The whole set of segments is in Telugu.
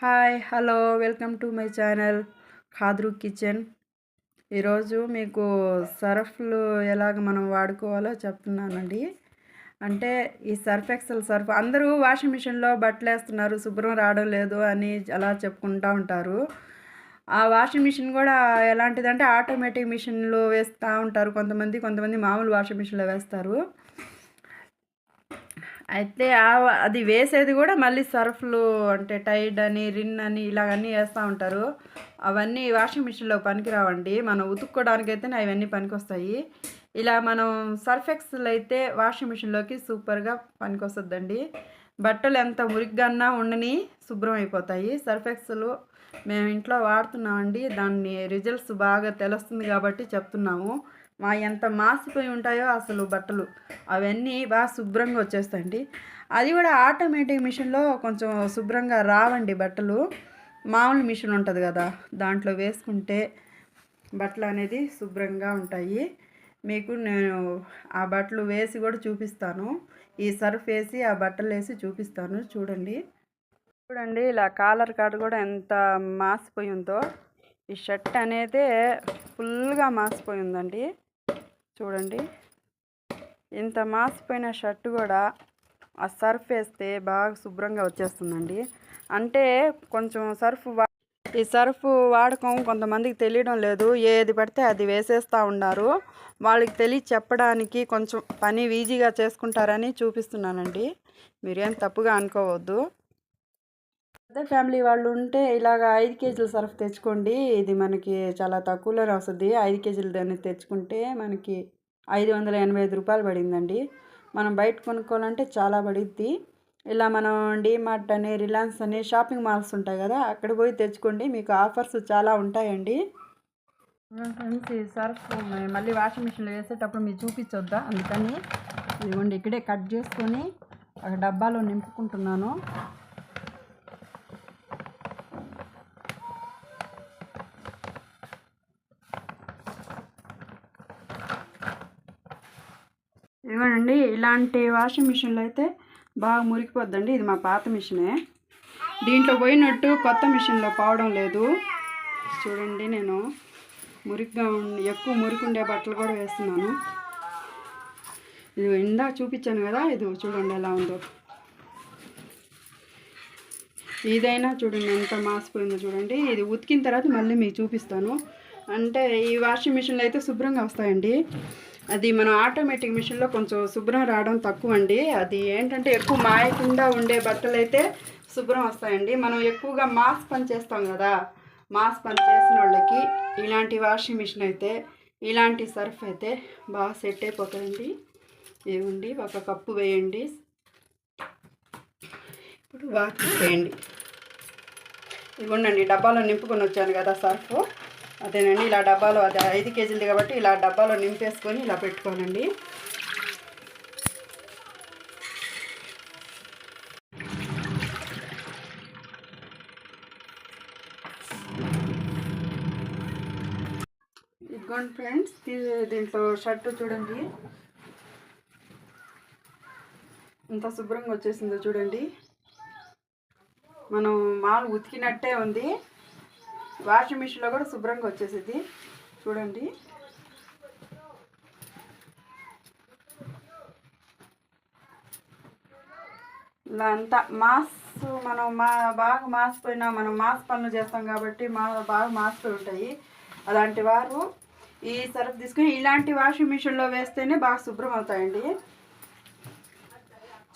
Hi hello welcome to my channel Khadru kitchen ఈరోజు మీకు సర్ఫ్లు ఎలాగ మనం వాడుకోవాలో చెప్తున్నానండి. అంటే ఈ సర్ఫ్ ఎక్సెల్ సర్ఫ్ అందరూ వాషింగ్ మిషన్లో బట్టలు వేస్తున్నారు శుభ్రం రావడం లేదు అని అలా చెప్పుకుంటూ ఉంటారు. ఆ వాషింగ్ మిషన్ కూడా ఎలాంటిదంటే ఆటోమేటిక్ మిషన్లో వేస్తూ ఉంటారు. కొంతమంది కొంతమంది మామూలు వాషింగ్ మిషన్లో వేస్తారు. అయితే అది వేసేది కూడా మళ్ళీ సర్ఫ్లు అంటే టైడ్ అని రిన్ అని ఇలాగన్నీ వేస్తూ ఉంటారు. అవన్నీ వాషింగ్ మిషన్లో పనికిరావండి. మనం ఉతుక్కోవడానికి అయితే అవన్నీ పనికొస్తాయి. ఇలా మనం సర్ఫ్ ఎక్స్లు అయితే వాషింగ్ మిషన్లోకి సూపర్గా పనికొస్తుందండి. బట్టలు ఎంత మురిగ్గా ఉండని శుభ్రం అయిపోతాయి. సర్ఫ్ ఎక్స్లు మేము ఇంట్లో వాడుతున్నామండి. దాన్ని రిజల్ట్స్ బాగా తెలుస్తుంది కాబట్టి చెప్తున్నాము. మా ఎంత మాసిపోయి ఉంటాయో అసలు బట్టలు. అవన్నీ బాగా శుభ్రంగా వచ్చేస్తాయండి. అది కూడా ఆటోమేటిక్ మిషన్లో కొంచెం శుభ్రంగా రావండి బట్టలు. మామూలు మిషన్ ఉంటుంది కదా దాంట్లో వేసుకుంటే బట్టలు అనేది శుభ్రంగా ఉంటాయి. మీకు నేను ఆ బట్టలు వేసి కూడా చూపిస్తాను. ఈ సర్ఫ్ వేసి ఆ బట్టలు వేసి చూపిస్తాను. చూడండి. చూడండి ఇలా కాలర్ కార్డ్ కూడా ఎంత మాసిపోయి ఉందో. ఈ షర్ట్ అనేది ఫుల్గా మాసిపోయిందండి చూడండి. ఇంత మాసిపోయిన షర్ట్ కూడా ఆ సర్ఫ్ వేస్తే బాగా శుభ్రంగా వచ్చేస్తుందండి. అంటే కొంచెం సర్ఫ్ ఈ సర్ఫ్ వాడకం కొంతమందికి తెలియడం లేదు. ఏది పడితే అది వేసేస్తూ ఉన్నారు. వాళ్ళకి తెలియ చెప్పడానికి కొంచెం పని ఈజీగా చేసుకుంటారని చూపిస్తున్నానండి. మీరేం తప్పుగా అనుకోవద్దు. పెద్ద ఫ్యామిలీ వాళ్ళు ఉంటే ఇలాగ ఐదు కేజీల సర్ఫ్ తెచ్చుకోండి. ఇది మనకి చాలా తక్కువలోనే వస్తుంది ఐదు కేజీలు దాన్ని తెచ్చుకుంటే మనకి ఐదు వందల ఎనభై ఐదు రూపాయలు పడిందండి. మనం బయట కొనుక్కోవాలంటే చాలా పడిద్ది. ఇలా మనం డీమార్ట్ అని రిలయన్స్ అని షాపింగ్ మాల్స్ ఉంటాయి కదా అక్కడ పోయి తెచ్చుకోండి. మీకు ఆఫర్స్ చాలా ఉంటాయండి. ఫ్రెండ్స్ ఈ సర్ఫ్ మళ్ళీ వాషింగ్ మిషన్లో వేసేటప్పుడు మీరు చూపించొద్దా? అందుకని ఇదిగోండి ఇక్కడే కట్ చేసుకొని ఒక డబ్బాలో నింపుకుంటున్నాను. ఇవ్వండి ఇలాంటి వాషింగ్ మిషన్లు అయితే బాగా మురికిపోద్దండి. ఇది మా పాత మిషనే. దీంట్లో పోయినట్టు కొత్త మిషన్లో పోవడం లేదు. చూడండి నేను మురికిగా ఎక్కువ మురికి ఉండే బట్టలు కూడా వేస్తున్నాను. ఇది ఇందా చూపించాను కదా ఇది చూడండి ఎలా ఉందో. ఇదైనా చూడండి ఎంత మాసిపోయిందో చూడండి. ఇది ఉతికిన తర్వాత మళ్ళీ మీకు చూపిస్తాను. అంటే ఈ వాషింగ్ మిషన్లు అయితే శుభ్రంగా వస్తాయండి. అది మనం ఆటోమేటిక్ మిషన్లో కొంచెం శుభ్రం రావడం తక్కువ అండి అది ఏంటంటే ఎక్కువ మాయకుండా ఉండే బట్టలు అయితే శుభ్రం వస్తాయండి. మనం ఎక్కువగా మాస్ పని చేస్తాం కదా మాస్ పని చేసిన వాళ్ళకి ఇలాంటి వాషింగ్ మిషన్ అయితే ఇలాంటి సర్ఫ్ అయితే బాగా సెట్ అయిపోతుందండి ఇవ్వండి ఒక కప్పు వేయండి. ఇప్పుడు వాటర్ వేయండి ఇవ్వండి డబ్బాలో నింపుకొని వచ్చాను కదా సర్ఫ్ అదేనండి ఇలా డబ్బాలో అది ఐదు కేజీలది కాబట్టి ఇలా డబ్బాలో నింపేసుకొని ఇలా పెట్టుకోనండి. ఇదిగోండి ఫ్రెండ్స్ దీంట్లో షర్టు చూడండి. ఇంత శుభ్రంగా వచ్చేసిందో చూడండి. మనం మాలు ఉతికినట్టే ఉంది. వాషింగ్ మిషన్లో కూడా శుభ్రంగా వచ్చేసింది. చూడండి. ఇలా అంతా మాస్ మనం మా బాగా మాసిపోయినా మనం మాస్ పనులు చేస్తాం కాబట్టి మా బాగా మాసిపోయి ఉంటాయి. అలాంటి వారు ఈ సరుకు తీసుకుని ఇలాంటి వాషింగ్ మిషన్లో వేస్తేనే బాగా శుభ్రం అవుతాయండి.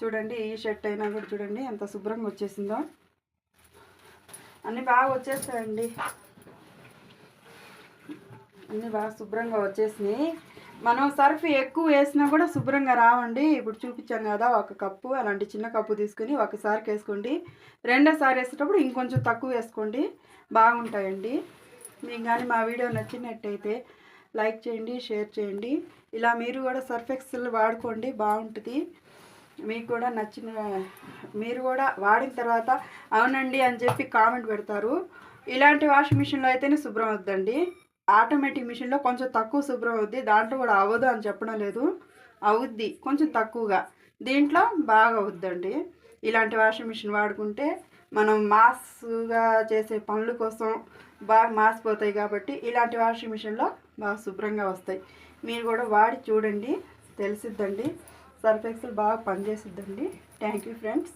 చూడండి ఈ షర్ట్ అయినా కూడా చూడండి ఎంత శుభ్రంగా వచ్చేసిందో. అన్నీ బాగా వచ్చేస్తాయండి. అన్నీ బాగా శుభ్రంగా వచ్చేసినాయి. మనం సర్ఫ్ ఎక్కువ వేసినా కూడా శుభ్రంగా రావండి. ఇప్పుడు చూపించాను కదా ఒక కప్పు అలాంటి చిన్న కప్పు తీసుకుని ఒకసారికి వేసుకోండి. రెండోసారి వేసేటప్పుడు ఇంకొంచెం తక్కువ వేసుకోండి. బాగుంటాయండి. మీకు కానీ మా వీడియో నచ్చినట్టయితే లైక్ చేయండి షేర్ చేయండి. ఇలా మీరు కూడా సర్ఫ్ ఎక్సెల్ వాడుకోండి బాగుంటుంది. మీకు కూడా నచ్చిన మీరు కూడా వాడిన తర్వాత అవునండి అని చెప్పి కామెంట్ పెడతారు. ఇలాంటి వాషింగ్ మిషన్లో అయితేనే శుభ్రం వద్దండి ఆటోమేటిక్ మిషన్లో కొంచెం తక్కువ శుభ్రం అవుద్ది దాంట్లో కూడా అవ్వదు అని చెప్పడం లేదు. అవుద్ది కొంచెం తక్కువగా. దీంట్లో బాగా అవుద్దండి. ఇలాంటి వాషింగ్ మిషన్ వాడుకుంటే మనం మాస్గా చేసే పనుల కోసం బాగా మాసిపోతాయి కాబట్టి ఇలాంటి వాషింగ్ మిషన్లో బాగా శుభ్రంగా వస్తాయి. మీరు కూడా వాడి చూడండి తెలిసిద్దండి. సర్ఫ్ ఎక్సెల్ బాగా పనిచేసిద్దండి. Thank you friends.